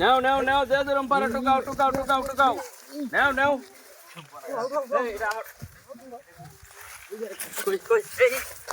নাও নাও নাও যে যেরম পারো টুকাও টুকাও টুকাও টুকাও নাও নাও এই, এটা আমার- কই, কই, এই,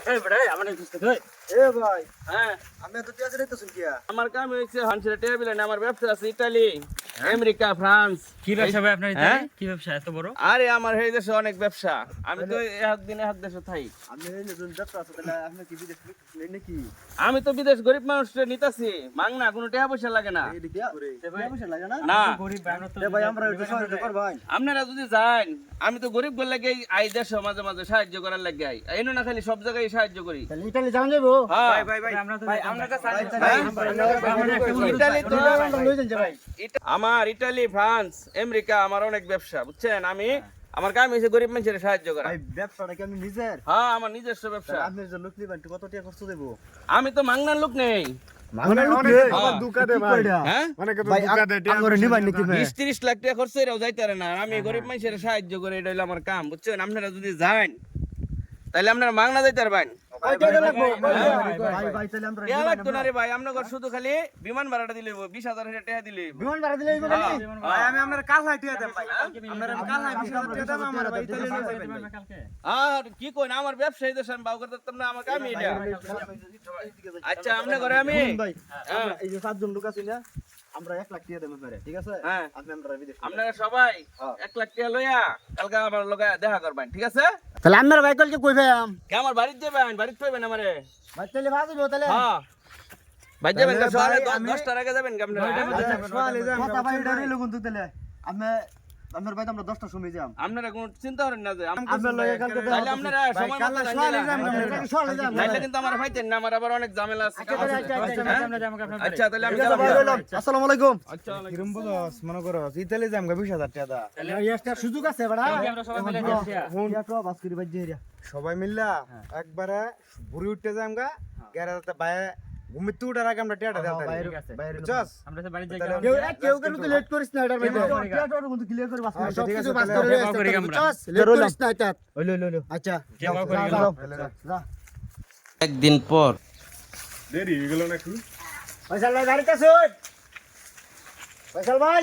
এই, বেটা, এই, আমার এই দুষ্ট, এই। এ ভাই হ্যাঁ, আমি তো টিয়া ছেড়ে তো শুনকিয়া আমার কাম হয়েছে হানসিরা টেবিল আমার ব্যবসা আছে ইটালি আমেরিকা ফ্রান্স কি ব্যবসা ভাই আপনার হ্যাঁ? কি ব্যবসা এত বড় আরে আমার এই দেশে অনেক ব্যবসা আমি তো এক দিনে এক দেশে থাই আমি এই নতুন যাত্রা আছে তাহলে আপনি কি বিদেশ নেই নাকি আমি তো বিদেশ গরিব মানুষ নিতাছি মাংনা কোনো টাকা পয়সা লাগে না এই দিকে করে পয়সা লাগে না না গরিব আমরা তো ভাই আমরা একটু সহায়তা করব ভাই আপনারা যদি যান আমি তো গরিব গোর লাগে আই দেশ মাঝে মাঝে সাহায্য করার লাগে আই এই না খালি সব জায়গায় সাহায্য করি তাহলে ইতালি যান যাব হ্যাঁ ভাই ভাই আমরা তো আমরা তো ইটালি তো লই যান ভাই আমার ইটালি ফ্রান্স আমেরিকা আমার অনেক ব্যবসা বুঝছেন? আমি আমার কাম হয়েছে গরিব মানুষের সাহায্য করা। ভাই ব্যবসাটা কি আমি নিজের? হ্যাঁ আমার নিজস্ব ব্যবসা। আপনি যে লোক নিবেন কত টাকা খরচ দেবো আমি তো মাংনার লোক নেই। লোক আবার দুকাদে ভাই। হ্যাঁ? ভাই আমরা নিবেন নাকি ভাই? বিশ তিরিশ লাখ টাকা খরচ এরাও যাইতে পারে না। আমি গরিব মানুষের সাহায্য করে এটা হলো আমার কাম বুঝছেন? আপনারা যদি যান তাহলে আপনারা মাংনা যাইতে পারবেন শুধু খালি বিমান ভাড়াটা দিলে বিশ হাজার টাকা। বিমান ভাড়া আমি আপনার কাল দেব আর কি কই না আমার ব্যবসায়ী দেশ আমি বাউ করতে না আমার কামই এটা আচ্ছা আপনার ঘরে আমি হ্যাঁ। আমরা এই যে সাতজন লোক আছে না আমরা এক লাখ টাকা দেবো পারে ঠিক আছে হ্যাঁ। আপনি আপনারা সবাই হ্যাঁ। এক লাখ টাকা লইয়া কালকে আমার লগে দেখা করবেন ঠিক আছে তাহলে আমার ভাই কলকে কই ভাই আম? কে আমার বাড়িতে যাবেন? বাড়িতে পাইবেন আমারে? ভাই তাহলে ভাজি বো তাহলে। হ্যাঁ। ভাই যাবেন? তাহলে সকালে ভাই আমি- দশটার আগে যাবেন কেমন কথা ভাই এটা রইল কিন্তু তাহলে। আমি আপনার ভাই আমরা 10টা সময় যাম। আপনারা কোনো চিন্তা করেন না যে আম- আপনার লগে কালকে তাহলে আপনারা সময় মতো। নাইলে কিন্তু আমার পাইতেন না আমার আবার অনেক ঝামেলা আছে। আচ্ছা, হ্যাঁ? আমরা তাহলে আমি আসসালামু আলাইকুম। আচ্ছা কিরম বলস? মনে করো ইতালি যাম গা বিশ হাজার টাকা দা। একটা সুযোগ আছে বড়া। আমরা সবাই মিলে যাচ্ছি। বাস করি বাজ সবাই মিললা একবারে ভুড়ি উঠতে যাম গা গ্যারাজতে বাইরে ঘুমিতে উঠার আগে আমরা টিয়াটা দেওয়া বাইরে বাইরে বুঝছস? আমরা তো বাড়ি যাই কেউ কেউ কেন তো লেট করিস না এটার মধ্যে কেউ করি না। টিয়াটার মধ্যে ক্লিয়ার করে বাস করি আচ্ছা, সব কিছু বাস করে ব্যবহার করি আমরা। বুঝছস লেট করিস না এটা। ওই লো লো লো আচ্ছা। কেউ করি যাও, না। যাও, যা। একদিন পর। দেরি হয়ে গেল নাকি ফয়সাল ভাই গাড়িতে শুন ফয়সাল ভাই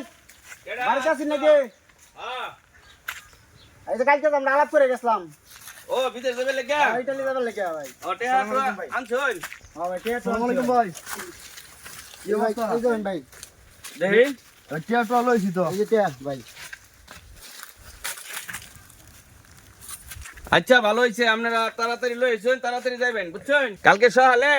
বাড়িতে আছেন নাকি? হ্যাঁ। এই কালকে আমরা আলাপ করে গেছিলাম। ও বিদেশ যাবে লেগে। ইটালি যাবার লেগে ভাই। আনছুন। হ্যাঁ ভাই টিয়া আসসালামু আলাইকুম ভাই। ইয়ে ভাই ভাই। দেখি। টিয়া তো লইছি তো। এই টিয়া ভাই। আচ্ছা ভালো হয়েছে আপনারা তাড়াতাড়ি লইছেন তাড়াতাড়ি যাইবেন বুঝছেন? কালকে সকালে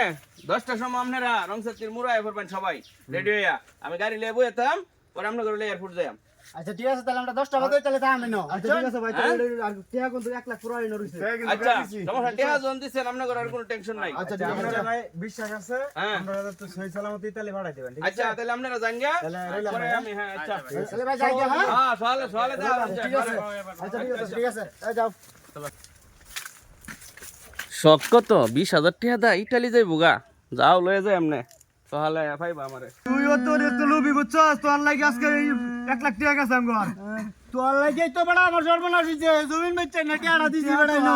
দশটার সময় আপনারা রংসাতির মুড়ায় পড়বেন সবাই রেডি হইয়া। আমি গাড়ি লিয়ে বইতাম পরে আপনার ঘরে এয়ারপোর্ট যাইম আচ্ছা ঠিক আছে তাহলে আমরা 10টা বাজে তাহলে আমি নাও আচ্ছা ঠিক আছে ভাই তাহলে আর টিয়া কিন্তু 1 লাখ পুরো আইনো রইছে। আচ্ছা সমস্যা টেহা জন দিচ্ছেন আপনার ঘরে আর কোনো টেনশন নাই। আচ্ছা ঠিক আছে ভাই বিশ্বাস আছে? হ্যাঁ। আমরা তো সহি সালামত ইতালি ভাড়াই দেবেন ঠিক আচ্ছা তাহলে আপনারা যান গা তাহলে ভাই, আমি হ্যাঁ আচ্ছা। তাহলে ভাই যাই গিয়া, হ্যাঁ হ্যাঁ সকালে সকালে। ঠিক আছে। আচ্ছা ঠিক আছে ঠিক আছে। এই যাও। শখ কত? বিশ হাজার টাকা দা ইটালি যাইবো গা। যাও লয়ে যাই এমনে সকালে পাইবা আমারে। তুইও তোর একটু লুবি বুঝছস? তোর লাগি আজকে 1 লাখ টাকা গেছে আমগর তোর লাগি তো বড় আমার সর্বনাশ হইছে জমিন বেচছে না টাকা দিছি বড় না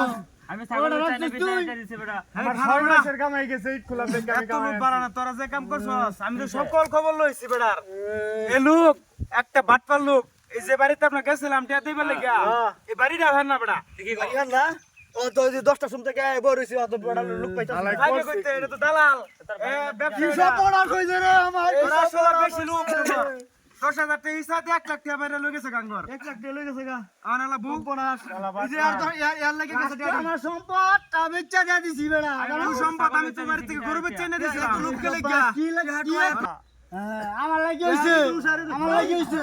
আমি ছাগল ওটা চাই না রাখছিস তুই? বিছানা দিছি বেটা আমার সর্বনাশের কামাই গেছে ইট খোলা দেখে আমি কামাই পারানা তোরা যে কাম করছস আমি তো সকল খবর লইছি বেড়ার। এ লোক একটা বাটপার লোক এই যে বাড়িতে আপনার গেছিলাম টিয়া দিবার লাগিয়া এই বাড়িটা ভেন না বেড়া? বাড়িয়ান না? ও তো যে 10টা সুম থেকে বড় হইছে অত বড় লোক পাইতা আগে কইতে এটা তো দালাল। এ ব্যবসা বড় কইছে রে আমার? তোরা বেশি লোক দশ হাজার টাকা হিসাবে এক লাখ টাকা বাইরে লই গেছে গাঙ্গর। এক লাখ টাকা লই গেছে গা। আনালা বুক বনাস ইয়ার- গেছে আমার সম্পদ আমি চাকা দিছি বেড়া। সম্পদ আমি তো বাড়ি থেকে গরু বেচে এনে দিছি লোককে লাগে কি লাগে? হ্যাঁ, আমার লাগি হইছে আমার লাগে হইছে